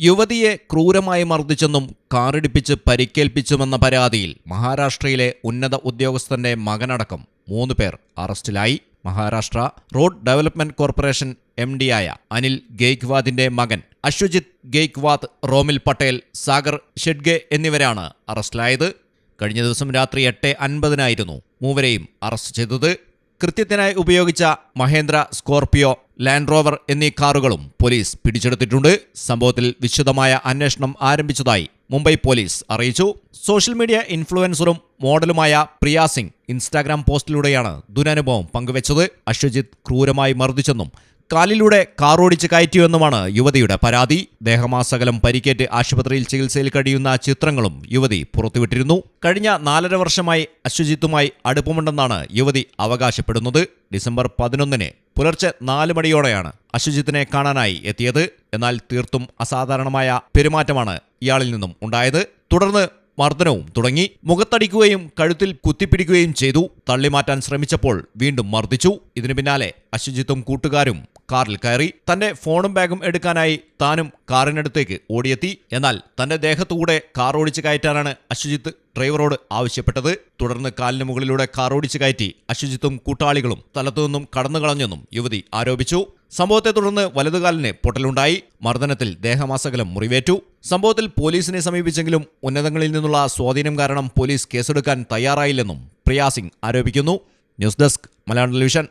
യുവതിയെ ക്രൂരമായി മർദ്ദിച്ചെന്നും കാറിടിപ്പിച്ച് പരിക്കേൽപ്പിച്ചുമെന്ന പരാതിയിൽ മഹാരാഷ്ട്രയിലെ ഉന്നത ഉദ്യോഗസ്ഥന്റെ മകനടക്കം മൂന്ന് പേർ അറസ്റ്റിലായി. Maharashtra road development corporation M ഡിയായ Anil ഗെയ്ക്വാദിന്റെ മകൻ അശ്വജിത് ഗെയ്ക്വാദ് റോമിൽ പട്ടേൽ സാഗർ ഷെഡ്ഗെ എന്നിവരാണ് അറസ്റ്റിലായത്. കഴിഞ്ഞ ദിവസം രാത്രി എട്ട് അൻപതിനായിരുന്നു മൂവരെയും അറസ്റ്റ് ചെയ്തത്. കൃത്യത്തിനായി ഉപയോഗിച്ച മഹേന്ദ്ര സ്കോർപിയോ ലാൻഡ് റോവർ എന്നീ കാറുകളും പോലീസ് പിടിച്ചെടുത്തിട്ടുണ്ട്. സംഭവത്തിൽ വിശദമായ അന്വേഷണം ആരംഭിച്ചതായി മുംബൈ പോലീസ് അറിയിച്ചു. സോഷ്യൽ മീഡിയ ഇൻഫ്ലുവൻസറും മോഡലുമായ പ്രിയ സിംഗ് ഇൻസ്റ്റാഗ്രാം പോസ്റ്റിലൂടെയാണ് ദുരനുഭവം പങ്കുവച്ചത്. അശ്വജിത്ത് ക്രൂരമായി മർദ്ദിച്ചെന്നും കാലിലൂടെ കാറോടിച്ച് കയറ്റിയെന്നുമാണ് യുവതിയുടെ പരാതി. ദേഹമാസകലം പരിക്കേറ്റ് ആശുപത്രിയിൽ ചികിത്സയിൽ കഴിയുന്ന ചിത്രങ്ങളും യുവതി പുറത്തുവിട്ടിരുന്നു. കഴിഞ്ഞ നാലര വർഷമായി അശ്വജിത്തുമായി അടുപ്പമുണ്ടെന്നാണ് യുവതി അവകാശപ്പെടുന്നത്. ഡിസംബർ പതിനൊന്നിന് പുലർച്ചെ നാല് മണിയോടെയാണ് അശ്വജിത്തിനെ കാണാനായി എത്തിയത്. എന്നാൽ തീർത്തും അസാധാരണമായ പെരുമാറ്റമാണ് ഇയാളിൽ നിന്നും ഉണ്ടായത്. തുടർന്ന് മർദ്ദനവും തുടങ്ങി. മുഖത്തടിക്കുകയും കഴുത്തിൽ കുത്തിപ്പിടിക്കുകയും ചെയ്തു. തള്ളിമാറ്റാൻ ശ്രമിച്ചപ്പോൾ വീണ്ടും മർദ്ദിച്ചു. ഇതിനു പിന്നാലെ അശ്വജിത്തും കൂട്ടുകാരും കാറിൽ കയറി. തന്റെ ഫോണും ബാഗും എടുക്കാനായി താനും കാറിനടുത്തേക്ക് ഓടിയെത്തി. എന്നാൽ തന്റെ ദേഹത്തുകൂടെ കാർ ഓടിച്ചു കയറ്റാനാണ് അശ്വജിത്ത് ഡ്രൈവറോട് ആവശ്യപ്പെട്ടത്. തുടർന്ന് കാലിന് മുകളിലൂടെ കാർ ഓടിച്ചു കയറ്റി അശ്വജിത്തും കൂട്ടാളികളും സ്ഥലത്തുനിന്നും കടന്നുകളഞ്ഞെന്നും യുവതി ആരോപിച്ചു. സംഭവത്തെ തുടർന്ന് വലതുകാലിന് പൊട്ടലുണ്ടായി. മർദ്ദനത്തിൽ ദേഹമാസകലം മുറിവേറ്റു. സംഭവത്തിൽ പോലീസിനെ സമീപിച്ചെങ്കിലും ഉന്നതങ്ങളിൽ നിന്നുള്ള സ്വാധീനം കാരണം പോലീസ് കേസെടുക്കാൻ തയ്യാറായില്ലെന്നും പ്രിയാസിംഗ് ആരോപിക്കുന്നു. News desk Malayalam television.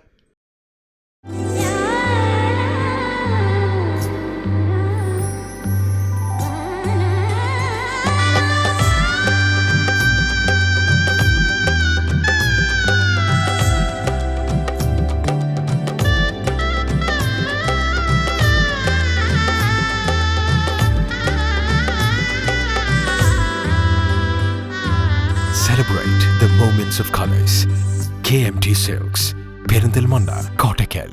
Celebrate the moments of colors. KMT Silks, Perindalmanda, Kottakkal.